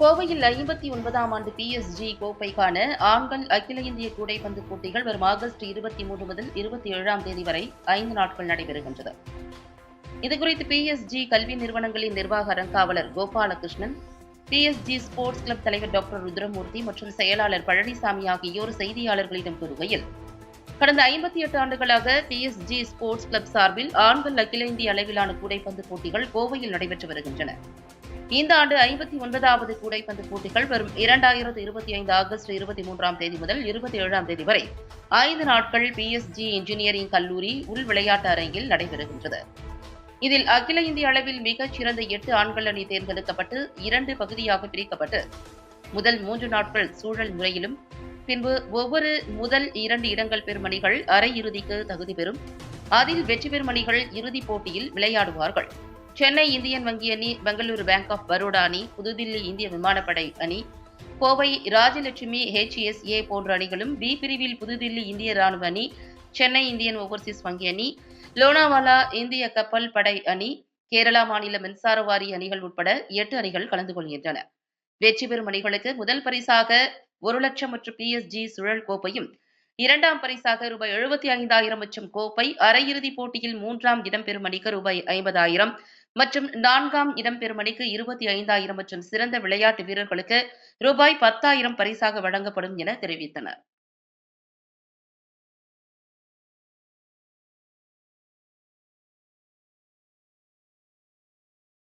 கோவையில் ஐம்பத்தி ஒன்பதாம் ஆண்டு பிஎஸ்ஜி கோப்பைக்கான ஆண்கள் அகில இந்திய கூடைப்பந்து போட்டிகள் வரும் ஆகஸ்ட் இருபத்தி மூன்று முதல் இருபத்தி ஏழாம் தேதி வரை ஐந்து நாட்கள் நடைபெறுகின்றது. இதுகுறித்து பிஎஸ்ஜி கல்வி நிறுவனங்களின் நிர்வாக அறங்காவலர் கோபாலகிருஷ்ணன் பிஎஸ்ஜி ஸ்போர்ட்ஸ் கிளப் தலைவர் டாக்டர் ருத்ரமூர்த்தி மற்றும் செயலாளர் பழனிசாமி ஆகியோர் செய்தியாளர்களிடம் கூறுகையில் கடந்த ஐம்பத்தி எட்டு ஆண்டுகளாக பிஎஸ்ஜி ஸ்போர்ட்ஸ் கிளப் சார்பில் ஆண்கள் அகில இந்திய அளவிலான கூடைப்பந்து போட்டிகள் கோவையில் நடைபெற்று வருகின்றன. இந்த ஆண்டு ஐம்பத்தி ஒன்பதாவது கூடைப்பந்து போட்டிகள் வரும் இரண்டாயிரத்து இருபத்தி ஐந்து ஆகஸ்ட் இருபத்தி மூன்றாம் தேதி முதல் இருபத்தி ஏழாம் தேதி வரை. ஐந்து நாட்கள் பிஎஸ்ஜி இன்ஜினியரிங் கல்லூரி உள் விளையாட்டு அரங்கில் நடைபெறுகின்றது. இதில் அகில இந்திய அளவில் மிகச் சிறந்த எட்டு ஆண்கள் அணி தேர்ந்தெடுக்கப்பட்டு இரண்டு பகுதியாக பிரிக்கப்பட்டு முதல் மூன்று நாட்கள் சூழல் முறையிலும் பின்பு ஒவ்வொரு முதல் இரண்டு இடங்கள் பெறும் அணிகள் அரையிறுதிக்கு தகுதி பெறும். அதில் வெற்றி பெறும் அணிகள் இறுதிப் போட்டியில் விளையாடுவார்கள். சென்னை இந்தியன் வங்கி அணி பெங்களூரு பேங்க் ஆஃப் பரோடா அணி புதுதில்லி இந்திய விமானப்படை அணி கோவை ராஜலட்சுமி ஹெச்எஸ்ஏ போன்ற அணிகளும் பி பிரிவில் புதுதில்லி இந்திய ராணுவ அணி சென்னை இந்தியன் ஓவர்சீஸ் வங்கி அணி லோனாவாலா இந்திய கப்பல் படை அணி கேரளா மாநில மின்சார வாரிய அணிகள் உட்பட எட்டு அணிகள் கலந்து கொள்கின்றன. வெற்றி பெறும் அணிகளுக்கு முதல் பரிசாக ஒரு லட்சம் மற்றும் பிஎஸ்ஜி சுழல் கோப்பையும் இரண்டாம் பரிசாக ரூபாய் எழுபத்தி ஐந்தாயிரம் மற்றும் கோப்பை அரையிறுதிப் போட்டியில் மூன்றாம் இடம் பெறும் அணிக்கு ரூபாய் ஐம்பதாயிரம் மற்றும் நான்காம் இடம் அணிக்கு இருபத்தி ஐந்தாயிரம் மற்றும் சிறந்த விளையாட்டு வீரர்களுக்கு ரூபாய் பத்தாயிரம் பரிசாக வழங்கப்படும் என தெரிவித்தனர்.